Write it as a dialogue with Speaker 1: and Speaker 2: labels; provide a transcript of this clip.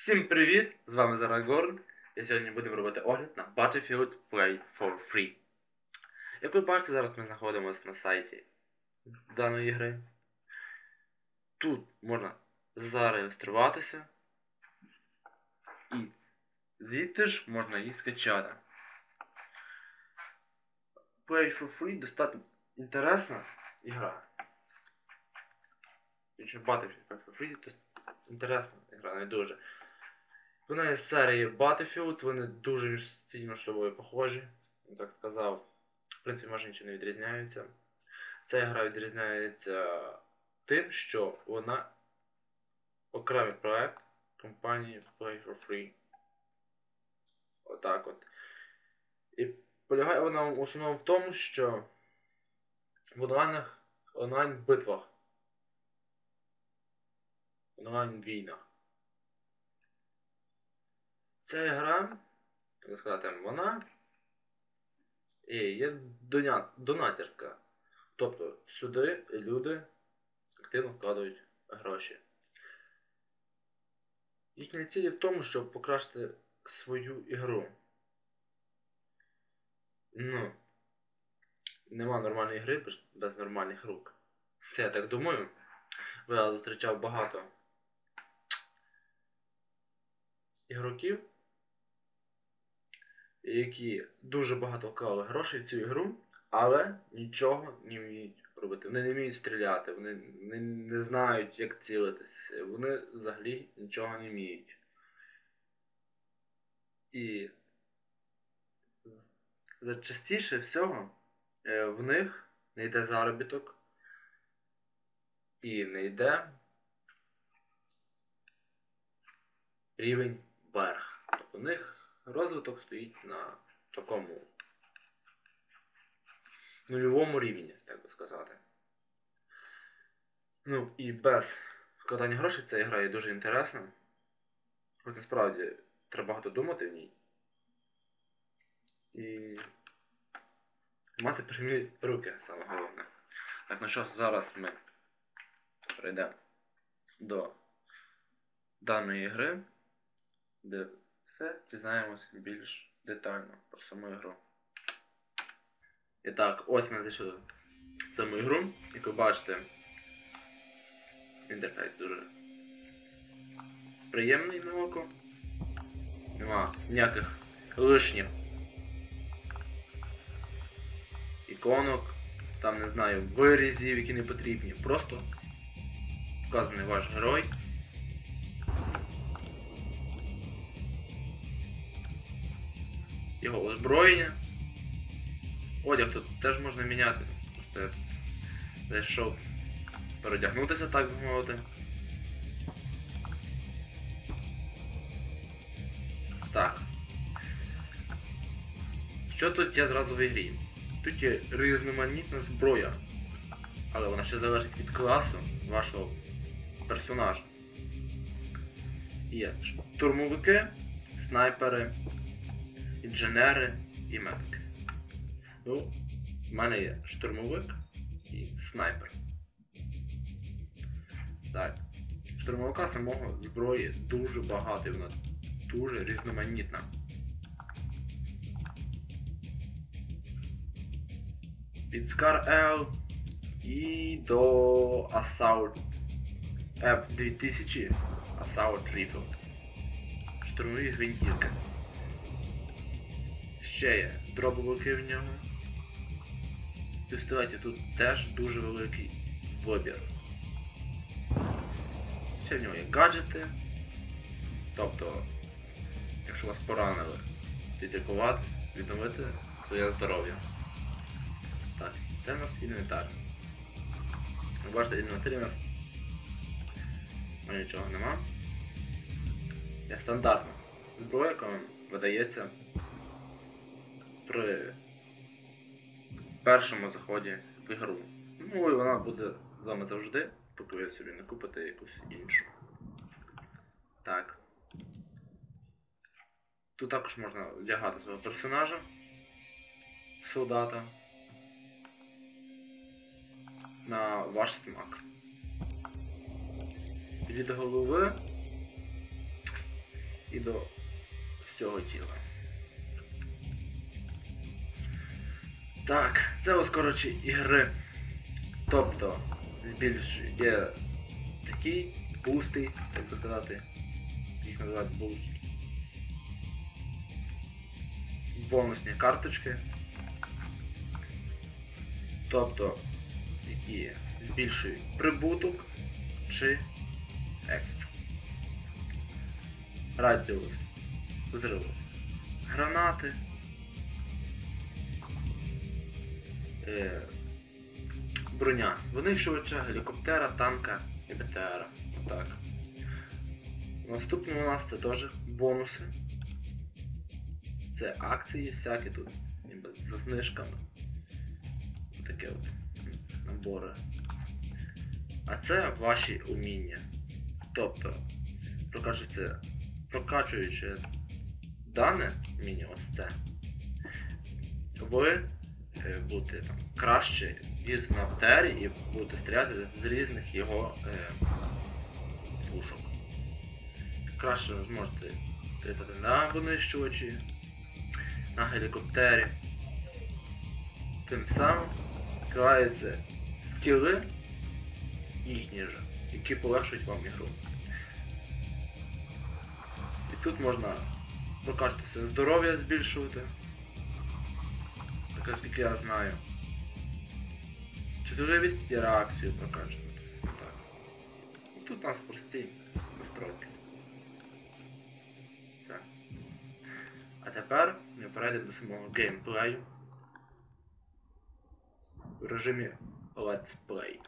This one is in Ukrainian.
Speaker 1: Всім привіт! З вами Зара Горн. І сьогодні будемо робити огляд на Battlefield Play for Free. Як ви бачите, зараз ми знаходимося на сайті даної гри. Тут можна зареєструватися. І звідти ж можна її скачати. Play for Free достатньо інтересна ігра. Battlefield Play for Free, інтересна ігра, не дуже. Вона із серії Battlefield, вони дуже сильно з собою похожі, так сказав. В принципі, майже нічого не відрізняються. Ця гра відрізняється тим, що вона окремий проект компанії Play for Free. Отак от. І полягає вона в основному в тому, що в онлайн-битвах, онлайн-війнах. Ця гра, як сказати, вона є доня... донатерська. Тобто сюди люди активно вкладають гроші. Їхня ціль в тому, щоб покращити свою ігру. Ну, нема нормальної гри без, нормальних рук. Це я так думаю. Я зустрічав багато ігроків які дуже багато вклали грошей в цю ігру, але нічого не вміють робити. Вони не вміють стріляти, вони не, не знають, як цілитись, вони взагалі нічого не вміють. І частіше всього е, в них не йде заробіток і не йде рівень верх. Тобто в них розвиток стоїть на такому нульовому рівні, так би сказати. Ну і без вкладання грошей ця гра є дуже інтересна. Хоч насправді треба багато думати в ній. І мати прямі руки саме головне. Так, ну що, зараз ми перейдемо до даної гри, де все дізнаємось більш детально про саму ігру. І так, ось ми зайшли саму ігру. Як ви бачите, інтерфейс дуже приємний на око. Нема ніяких лишніх іконок, там не знаю, вирізів, які не потрібні. Просто вказаний ваш герой. Його озброєння. Одяг тут теж можна міняти. Просто я тут зайшов передягнутися, так би мовити. Так. Що тут є зразу в ігрі? Тут є різноманітна зброя, але вона ще залежить від класу вашого персонажа. Є штурмовики, снайпери, інженери і медики. Ну, в мене є штурмовик і снайпер. Так. Штурмовика самого зброї дуже багато вона дуже різноманітна. Від Scar L і до Assault F2000 Assault Rifle. Штурмові гвинтівки. Ще є дробовики в нього. Пістолетів тут теж дуже великий вибір. Ще в нього є гаджети. Тобто, якщо вас поранили, підлікуватись, відновити своє здоров'я. Так, це в нас інвентар. Ви бачите, інвентарі у нас нічого нема. Є стандартна зброя, яка видається при першому заході в ігру. Ну і вона буде з вами завжди, поки ви собі не купите якусь іншу. Так. Тут також можна вдягати свого персонажа, солдата на ваш смак. Від голови і до всього тіла. Так, це ось коротше ігри. Тобто, збільшує є такий пустий, як би сказати, їх називають буст. Бонусні карточки. Тобто, які збільшують прибуток чи екстра. Радіус взриву гранати. Е, броня винищувача, гелікоптера, танка і БТРа. Отак. Наступне у нас це теж бонуси. Це акції, всякі тут ніби за знижками. Таке от набори. А це ваші уміння. Тобто, прокачуючи дане вміння, ось це, ви е, будете там, краще їздити на БТРі і будете стріляти з різних його е, пушок. Краще зможете літати на винищувачі, на гелікоптері. Тим самим відкриваються скіли їхні ж, які полегшують вам ігру. І тут можна прокачати своє здоров'я збільшувати. Так скільки я знаю. Чутливість і реакцію прокачувати. Так. Тут у нас прості настройки. Все. А тепер ми перейдемо до самого геймплею в режимі Let's Play.